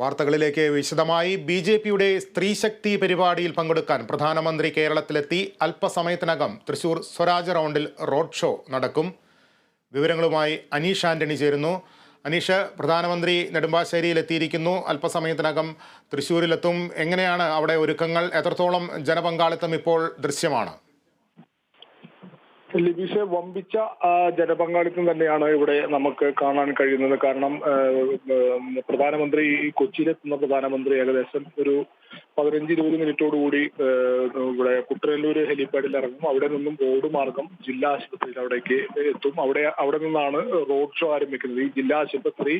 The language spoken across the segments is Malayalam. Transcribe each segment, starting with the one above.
വാർത്തകളിലേക്ക് വിശദമായി ബി ജെ പിയുടെ സ്ത്രീശക്തി പരിപാടിയിൽ പങ്കെടുക്കാൻ പ്രധാനമന്ത്രി കേരളത്തിലെത്തി. അല്പസമയത്തിനകം തൃശൂർ സ്വരാജ് റൗണ്ടിൽ റോഡ് ഷോ നടക്കും. വിവരങ്ങളുമായി അനീഷ് ആന്റണി ചേരുന്നു. അനീഷ് പ്രധാനമന്ത്രി നെടുമ്പാശ്ശേരിയിൽ എത്തിയിരിക്കുന്നു അല്പസമയത്തിനകം തൃശ്ശൂരിലെത്തും എങ്ങനെയാണ് അവിടെ ഒരുക്കങ്ങൾ? എത്രത്തോളം ജനപങ്കാളിത്തം ഇപ്പോൾ ദൃശ്യമാണ്? ലിബീഷ് വമ്പിച്ച ജനപങ്കാളിത്തം തന്നെയാണ് ഇവിടെ നമുക്ക് കാണാൻ കഴിയുന്നത്. കാരണം പ്രധാനമന്ത്രി കൊച്ചിയിലെത്തുന്ന പ്രധാനമന്ത്രി ഏകദേശം ഒരു പതിനഞ്ച് ഇരുപത് മിനിറ്റോടുകൂടി കൂടി ഇവിടെ കുട്ടനല്ലൂർ ഹെലിപ്പാഡിൽ ഇറങ്ങും. അവിടെ നിന്നും റോഡ് മാർഗം ജില്ലാ ആശുപത്രിയിൽ അവിടേക്ക് എത്തും. അവിടെ അവിടെ നിന്നാണ് റോഡ് ഷോ ആരംഭിക്കുന്നത്. ഈ ജില്ലാ ആശുപത്രി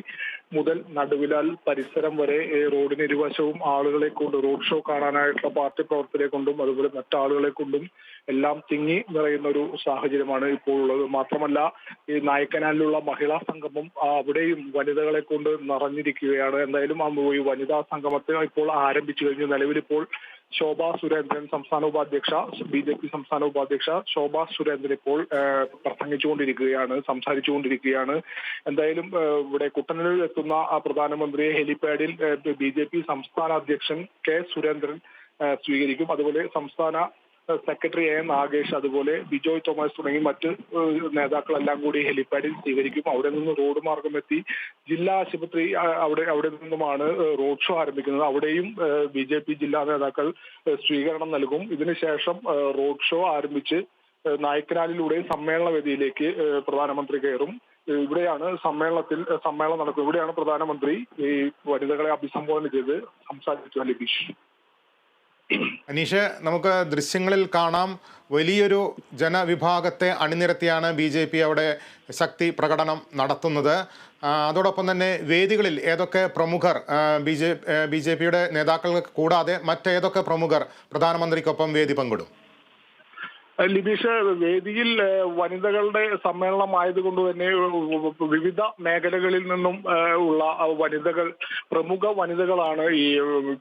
മുതൽ നടുവിലാൽ പരിസരം വരെ റോഡിന് ഇരുവശവും ആളുകളെ കൊണ്ട് റോഡ് ഷോ കാണാനായിട്ടുള്ള പാർട്ടി പ്രവർത്തകരെ കൊണ്ടും അതുപോലെ മറ്റാളുകളെ കൊണ്ടും എല്ലാം തിങ്ങി നിറയുന്ന ഒരു സാഹചര്യമാണ് ഇപ്പോൾ ഉള്ളത് മാത്രമല്ല ഈ നായക്കനാലിലുള്ള മഹിളാ സംഗമം അവിടെയും വനിതകളെ കൊണ്ട് നിറഞ്ഞിരിക്കുകയാണ്. എന്തായാലും ആ വനിതാ സംഗമത്തെ ഇപ്പോൾ ആരംഭിച്ചു കഴിഞ്ഞു. നിലവിലിപ്പോൾ ശോഭാ സുരേന്ദ്രൻ സംസ്ഥാന ഉപാധ്യക്ഷ ബി ജെ പി സംസ്ഥാന ഉപാധ്യക്ഷ ശോഭാ സുരേന്ദ്രൻ ഇപ്പോൾ പ്രസംഗിച്ചുകൊണ്ടിരിക്കുകയാണ് സംസാരിച്ചുകൊണ്ടിരിക്കുകയാണ്. എന്തായാലും ഇവിടെ കുട്ടനൂരിൽ എത്തുന്ന പ്രധാനമന്ത്രിയെ ഹെലിപാഡിൽ ബി ജെ പി സംസ്ഥാന അധ്യക്ഷൻ കെ സുരേന്ദ്രൻ സ്വീകരിക്കും. അതുപോലെ സംസ്ഥാന സെക്രട്ടറി എ നാഗേഷ് അതുപോലെ ബിജോയ് തോമസ് തുടങ്ങി മറ്റ് നേതാക്കളെല്ലാം കൂടി ഹെലിപ്പാഡിൽ സ്വീകരിക്കും. അവിടെ നിന്ന് റോഡ് മാർഗം എത്തി. ജില്ലാ ആശുപത്രി അവിടെ അവിടെ നിന്നുമാണ് റോഡ് ഷോ ആരംഭിക്കുന്നത്. അവിടെയും ബി ജെ പി ജില്ലാ നേതാക്കൾ സ്വീകരണം നൽകും. ഇതിനുശേഷം റോഡ് ഷോ ആരംഭിച്ച് നായ്ക്കനാലിലൂടെ സമ്മേളന വേദിയിലേക്ക് പ്രധാനമന്ത്രി കയറും. ഇവിടെയാണ് സമ്മേളനത്തിൽ സമ്മേളനം നടക്കുന്നത് ഇവിടെയാണ് പ്രധാനമന്ത്രി ഈ വനിതകളെ അഭിസംബോധന ചെയ്ത് സംസാരിച്ചു ലബീഷ് അനീഷ് നമുക്ക് ദൃശ്യങ്ങളിൽ കാണാം വലിയൊരു ജനവിഭാഗത്തെ അണിനിരത്തിയാണ് ബി ജെ പി അവിടെ ശക്തി പ്രകടനം നടത്തുന്നത്. അതോടൊപ്പം തന്നെ വേദികളിൽ ഏതൊക്കെ പ്രമുഖർ ബി ജെ ബി ജെ പിയുടെ നേതാക്കൾക്ക് കൂടാതെ മറ്റേതൊക്കെ പ്രമുഖർ പ്രധാനമന്ത്രിക്കൊപ്പം വേദി പങ്കിടും? ലിബീഷ് വേദിയിൽ വനിതകളുടെ സമ്മേളനം ആയതുകൊണ്ട് തന്നെ വിവിധ മേഖലകളിൽ നിന്നും ഉള്ള വനിതകൾ പ്രമുഖ വനിതകളാണ് ഈ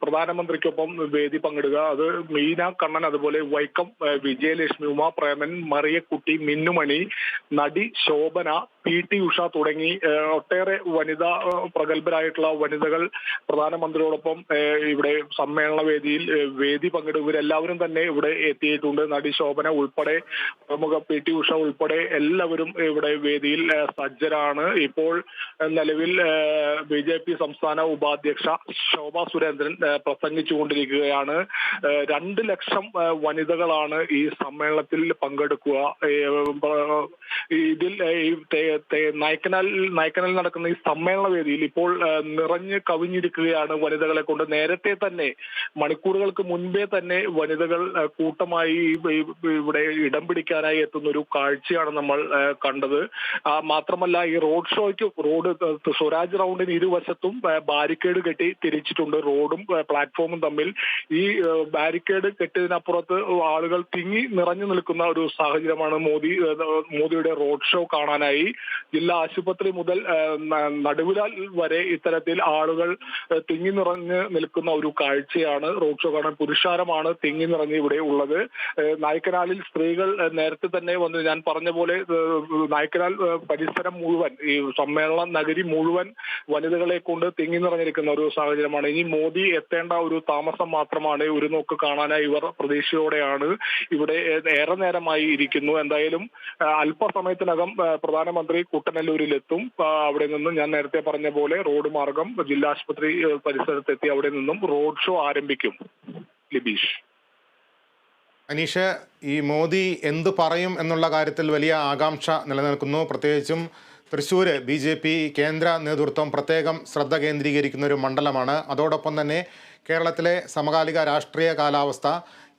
പ്രധാനമന്ത്രിക്കൊപ്പം വേദി പങ്കിടുക. അത് മീന കണ്ണൻ അതുപോലെ വൈക്കം വിജയലക്ഷ്മി ഉമാ പ്രേമൻ മറിയക്കുട്ടി മിന്നുമണി നടി ശോഭന പി ടി ഉഷ തുടങ്ങി ഒട്ടേറെ വനിതാ പ്രഗത്ഭരായിട്ടുള്ള വനിതകൾ പ്രധാനമന്ത്രിയോടൊപ്പം ഇവിടെ സമ്മേളന വേദിയിൽ വേദി പങ്കിടും. ഇവരെല്ലാവരും തന്നെ ഇവിടെ എത്തിയിട്ടുണ്ട്. നടി ശോഭന ഉൾപ്പെടെ പ്രമുഖ പി ടി ഉഷ ഉൾപ്പെടെ എല്ലാവരും ഇവിടെ വേദിയിൽ സജ്ജരാണ്. ഇപ്പോൾ നിലവിൽ ബി ജെ പി സംസ്ഥാന ഉപാധ്യക്ഷ ശോഭ സുരേന്ദ്രൻ പ്രസംഗിച്ചുകൊണ്ടിരിക്കുകയാണ്. രണ്ട് ലക്ഷം വനിതകളാണ് ഈ സമ്മേളനത്തിൽ പങ്കെടുക്കുക. ഇതിൽ നായ്ക്കനാൽ നായ്ക്കനാൽ നടക്കുന്ന ഈ സമ്മേളന വേദിയിൽ ഇപ്പോൾ നിറഞ്ഞു കവിഞ്ഞിരിക്കുകയാണ് വനിതകളെ കൊണ്ട്. നേരത്തെ തന്നെ മണിക്കൂറുകൾക്ക് മുൻപേ തന്നെ വനിതകൾ കൂട്ടമായി ഈ- ഇവിടെ ഇടം പിടിക്കാനായി എത്തുന്ന ഒരു കാഴ്ചയാണ് നമ്മൾ കണ്ടത്. മാത്രമല്ല ഈ റോഡ് ഷോയ്ക്ക് റോഡ് സ്വരാജ് റൗണ്ടിന് ഇരുവശത്തും ബാരിക്കേഡ് കെട്ടി തിരിച്ചിട്ടുണ്ട്. റോഡും പ്ലാറ്റ്ഫോമും തമ്മിൽ. ഈ ബാരിക്കേഡ് കെട്ടിയതിനപ്പുറത്ത് ആളുകൾ തിങ്ങി നിറഞ്ഞു നിൽക്കുന്ന ഒരു സാഹചര്യമാണ് മോദി മോദിയുടെ റോഡ് ഷോ കാണാനായി. ജില്ലാ ആശുപത്രി മുതൽ നടുവിലാൽ വരെ ഇത്തരത്തിൽ ആളുകൾ തിങ്ങി നിറഞ്ഞ് നിൽക്കുന്ന ഒരു കാഴ്ചയാണ് റോഡ് ഷോ കാണാൻ പുരുഷാരമാണ് തിങ്ങി നിറഞ്ഞ് ഇവിടെ ഉള്ളത്. നായ്ക്കനാലിൽ സ്ത്രീകൾ നേരത്തെ തന്നെ വന്ന്. ഞാൻ പറഞ്ഞ പോലെ നായ്ക്കനാൽ പരിസരം മുഴുവൻ ഈ സമ്മേളന നഗരി മുഴുവൻ വനിതകളെ കൊണ്ട് തിങ്ങി നിറഞ്ഞിരിക്കുന്ന ഒരു സാഹചര്യമാണ്. ഇനി മോദി എത്തേണ്ട ഒരു താമസം മാത്രമാണ് ഒരു നോക്ക് കാണാനായി ഇവർ പ്രതീക്ഷയോടെയാണ് ഇവിടെ ഏറെ നേരമായി ഇരിക്കുന്നു. എന്തായാലും അല്പസമയത്തിനകം പ്രധാനമന്ത്രി കുട്ടനല്ലൂരിലെത്തും. അവിടെ നിന്നും ഞാൻ നേരത്തെ പറഞ്ഞ പോലെ റോഡ് മാർഗം ജില്ലാ ആശുപത്രി പരിസരത്തെത്തി അവിടെ നിന്നും റോഡ് ഷോ ആരംഭിക്കും. ലിബീഷ്. അനീഷ് ഈ മോദി എന്ത് പറയും എന്നുള്ള കാര്യത്തിൽ വലിയ ആകാംക്ഷ നിലനിൽക്കുന്നു. പ്രത്യേകിച്ചും തൃശ്ശൂർ ബി ജെ പി കേന്ദ്ര നേതൃത്വം പ്രത്യേകം ശ്രദ്ധ കേന്ദ്രീകരിക്കുന്ന ഒരു മണ്ഡലമാണ്. അതോടൊപ്പം തന്നെ കേരളത്തിലെ സമകാലിക രാഷ്ട്രീയ കാലാവസ്ഥ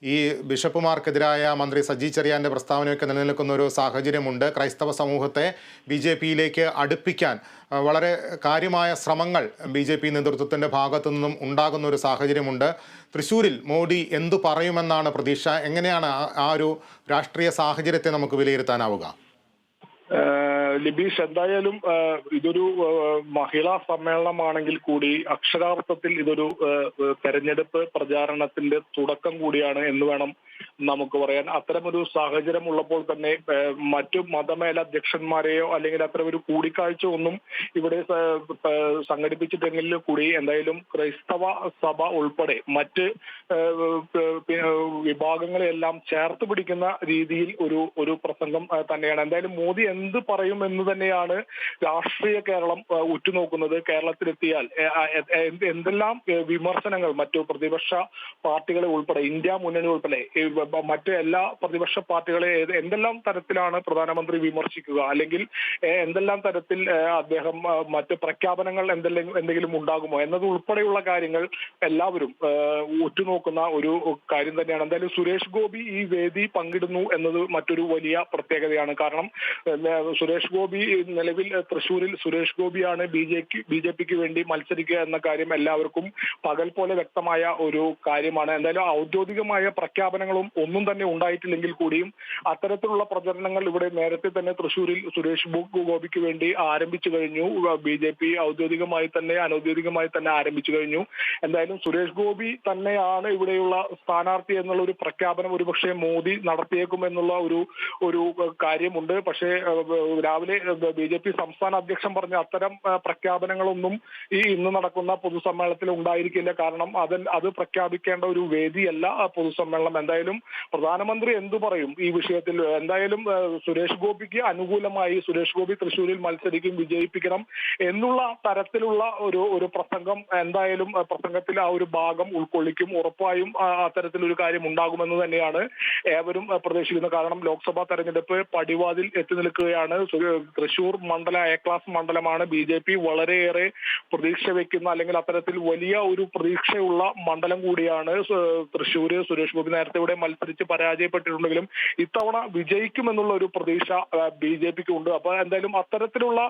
ഈ ബിഷപ്പുമാർക്കെതിരായ മന്ത്രി സജി ചെറിയാന്റെ പ്രസ്താവനയൊക്കെ നിലനിൽക്കുന്ന ഒരു സാഹചര്യമുണ്ട്. ക്രൈസ്തവ സമൂഹത്തെ ബി ജെ പിയിലേക്ക് അടുപ്പിക്കാൻ വളരെ കാര്യമായ ശ്രമങ്ങൾ ബി ജെ പി നേതൃത്വത്തിന്റെ ഭാഗത്തു നിന്നും ഉണ്ടാകുന്ന ഒരു സാഹചര്യമുണ്ട്. തൃശ്ശൂരിൽ മോഡി എന്തു പറയുമെന്നാണ് പ്രതീക്ഷ. എങ്ങനെയാണ് ആ- ഒരു രാഷ്ട്രീയ സാഹചര്യത്തെ നമുക്ക് വിലയിരുത്താനാവുക? ലിബീഷ് എന്തായാലും ഇതൊരു മഹിളാ സമ്മേളനമാണെങ്കിൽ കൂടി അക്ഷരാർത്ഥത്തിൽ ഇതൊരു തെരഞ്ഞെടുപ്പ് പ്രചാരണത്തിന്റെ തുടക്കം കൂടിയാണ് എന്ന് വേണം നമുക്ക് പറയാൻ. അത്തരമൊരു സാഹചര്യം ഉള്ളപ്പോൾ തന്നെ മറ്റു മതമേലധ്യക്ഷന്മാരെയോ അല്ലെങ്കിൽ അത്തരം ഒരു കൂടിക്കാഴ്ച ഒന്നും ഇവിടെ സംഘടിപ്പിച്ചിട്ടെങ്കിൽ കൂടി എന്തായാലും ക്രൈസ്തവ സഭ ഉൾപ്പെടെ മറ്റ് വിഭാഗങ്ങളെല്ലാം ചേർത്ത് പിടിക്കുന്ന രീതിയിൽ ഒരു ഒരു പ്രസംഗം തന്നെയാണ്. എന്തായാലും മോദി എന്ത് പറയും എന്ന് തന്നെയാണ് രാഷ്ട്രീയ കേരളം ഉറ്റുനോക്കുന്നത്. കേരളത്തിലെത്തിയാൽ എന്തെല്ലാം വിമർശനങ്ങൾ മറ്റു പ്രതിപക്ഷ പാർട്ടികളെ ഉൾപ്പെടെ ഇന്ത്യ മുന്നണി ഉൾപ്പെടെ മറ്റ് എല്ലാ പ്രതിപക്ഷ പാർട്ടികളെ എന്തെല്ലാം തരത്തിലാണ് പ്രധാനമന്ത്രി വിമർശിക്കുക? അല്ലെങ്കിൽ എന്തെല്ലാം തരത്തിൽ അദ്ദേഹം മറ്റു പ്രഖ്യാപനങ്ങൾ എന്തെങ്കിലും എന്തെങ്കിലും ഉണ്ടാകുമോ? എന്നത് ഉൾപ്പെടെയുള്ള കാര്യങ്ങൾ എല്ലാവരും ഉറ്റുനോക്കുന്ന ഒരു കാര്യം തന്നെയാണ്. എന്തായാലും സുരേഷ് ഗോപി ഈ വേദി പങ്കിടുന്നു എന്നത് മറ്റൊരു വലിയ പ്രത്യേകതയാണ്. കാരണം ഏഹ്, ഗോപി നിലവിൽ തൃശൂരിൽ സുരേഷ് ഗോപിയാണ് ബി ജെ ബി ജെ പിക്ക് വേണ്ടി മത്സരിക്കുക എന്ന കാര്യം എല്ലാവർക്കും പകൽ പോലെ വ്യക്തമായ ഒരു കാര്യമാണ്. എന്തായാലും ഔദ്യോഗികമായ പ്രഖ്യാപനങ്ങളും ഒന്നും തന്നെ ഉണ്ടായിട്ടില്ലെങ്കിൽ കൂടിയും അത്തരത്തിലുള്ള പ്രചരണങ്ങൾ ഇവിടെ നേരത്തെ തന്നെ തൃശൂരിൽ സുരേഷ് ഗോപിക്ക് വേണ്ടി ആരംഭിച്ചു കഴിഞ്ഞു. ബി ജെ പി ഔദ്യോഗികമായി തന്നെ അനൌദ്യോഗികമായി തന്നെ ആരംഭിച്ചു കഴിഞ്ഞു. എന്തായാലും സുരേഷ് ഗോപി തന്നെയാണ് ഇവിടെയുള്ള സ്ഥാനാർത്ഥി എന്നുള്ള ഒരു പ്രഖ്യാപനം ഒരുപക്ഷെ മോദി നടത്തിയേക്കും എന്നുള്ള ഒരു ഒരു കാര്യമുണ്ട്. പക്ഷേ രാവിലെ ബി ജെ പി സംസ്ഥാന അധ്യക്ഷൻ പറഞ്ഞ അത്തരം പ്രഖ്യാപനങ്ങളൊന്നും ഈ ഇന്ന് നടക്കുന്ന പൊതുസമ്മേളനത്തിൽ ഉണ്ടായിരിക്കില്ല. കാരണം അത് അത് പ്രഖ്യാപിക്കേണ്ട ഒരു വേദിയല്ല പൊതുസമ്മേളനം. എന്തായാലും പ്രധാനമന്ത്രി എന്തു പറയും ഈ വിഷയത്തിൽ? എന്തായാലും സുരേഷ് ഗോപിക്ക് അനുകൂലമായി സുരേഷ് ഗോപി തൃശ്ശൂരിൽ മത്സരിക്കും വിജയിപ്പിക്കണം എന്നുള്ള തരത്തിലുള്ള ഒരു ഒരു പ്രസംഗം എന്തായാലും പ്രസംഗത്തിൽ ആ ഒരു ഭാഗം ഉൾക്കൊള്ളിക്കും. ഉറപ്പായും അത്തരത്തിലൊരു കാര്യം ഉണ്ടാകുമെന്ന് തന്നെയാണ് ഏവരും പ്രതീക്ഷിക്കുന്നത്. കാരണം ലോക്സഭാ തെരഞ്ഞെടുപ്പ് പടിവാതിൽ എത്തി നിൽക്കുകയാണ്. തൃശൂർ മണ്ഡല എ ക്ലാസ് മണ്ഡലമാണ് ബി ജെ പി വളരെയേറെ പ്രതീക്ഷ വെക്കുന്ന അല്ലെങ്കിൽ അത്തരത്തിൽ വലിയ ഒരു പ്രതീക്ഷയുള്ള മണ്ഡലം കൂടിയാണ് തൃശൂർ സുരേഷ് ഗോപി നേരത്തെ ഇവിടെ മത്സരിച്ച് പരാജയപ്പെട്ടിട്ടുണ്ടെങ്കിലും ഇത്തവണ വിജയിക്കുമെന്നുള്ള ഒരു പ്രതീക്ഷ ബി ജെ പിക്ക് ഉണ്ട് അപ്പൊ എന്തായാലും അത്തരത്തിലുള്ള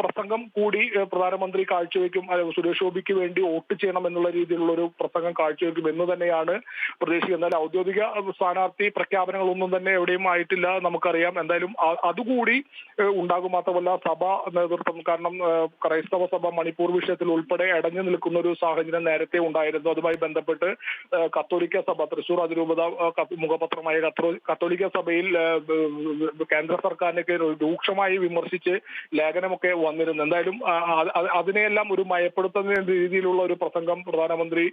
പ്രസംഗം കൂടി പ്രധാനമന്ത്രി കാഴ്ചവെക്കും സുരേഷ് ഗോപിക്ക് വേണ്ടി വോട്ട് ചെയ്യണം എന്നുള്ള രീതിയിലുള്ള ഒരു പ്രസംഗം കാഴ്ചവെക്കും എന്ന് തന്നെയാണ് പ്രതീക്ഷിക്കുന്നത്. എന്നാൽ ഔദ്യോഗിക സ്ഥാനാർത്ഥി പ്രഖ്യാപനങ്ങളൊന്നും തന്നെ എവിടെയും ആയിട്ടില്ല നമുക്കറിയാം. എന്തായാലും അതുകൂടി ഉണ്ടാകും മാത്രമല്ല സഭ നേതൃത്വം കാരണം ക്രൈസ്തവ സഭ മണിപ്പൂർ വിഷയത്തിൽ ഉൾപ്പെടെ അടഞ്ഞു നിൽക്കുന്ന ഒരു സാഹചര്യം നേരത്തെ ഉണ്ടായിരുന്നു. അതുമായി ബന്ധപ്പെട്ട് കത്തോലിക്ക സഭ തൃശൂർ അതിരൂപത മുഖപത്രമായ കത്തോലിക്ക സഭയിൽ കേന്ദ്ര സർക്കാരിനൊക്കെ രൂക്ഷമായി വിമർശിച്ച് ലേഖനമൊക്കെ വന്നിരുന്നു. എന്തായാലും അതിനെയെല്ലാം ഒരു മയപ്പെടുത്തുന്ന രീതിയിലുള്ള ഒരു പ്രസംഗം പ്രധാനമന്ത്രി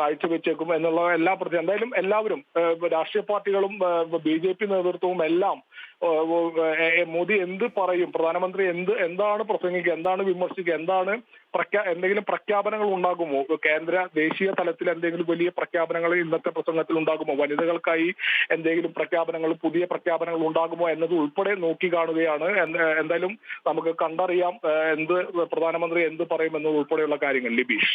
കാഴ്ചവെച്ചേക്കും എന്നുള്ള എല്ലാ പ്രതി എന്തായാലും എല്ലാവരും രാഷ്ട്രീയ പാർട്ടികളും ബി ജെ പി നേതൃത്വവും എല്ലാം മോദി എന്ത് പറയും? പ്രധാനമന്ത്രി എന്ത് എന്താണ് പ്രസംഗിക്കുക? എന്താണ് വിമർശിക്കുക? എന്താണ് പ്രഖ്യാ എന്തെങ്കിലും പ്രഖ്യാപനങ്ങൾ ഉണ്ടാകുമോ? കേന്ദ്ര ദേശീയ തലത്തിൽ എന്തെങ്കിലും വലിയ പ്രഖ്യാപനങ്ങൾ ഇന്നത്തെ പ്രസംഗത്തിൽ ഉണ്ടാകുമോ? വനിതകൾക്കായി എന്തെങ്കിലും പ്രഖ്യാപനങ്ങൾ പുതിയ പ്രഖ്യാപനങ്ങൾ ഉണ്ടാകുമോ എന്നത് ഉൾപ്പെടെ നോക്കി കാണുകയാണ്. എന്തായാലും നമുക്ക് കണ്ടറിയാം എന്ത് പ്രധാനമന്ത്രി എന്ത് പറയും എന്നത് ഉൾപ്പെടെയുള്ള കാര്യങ്ങൾ. ലിബീഷ്.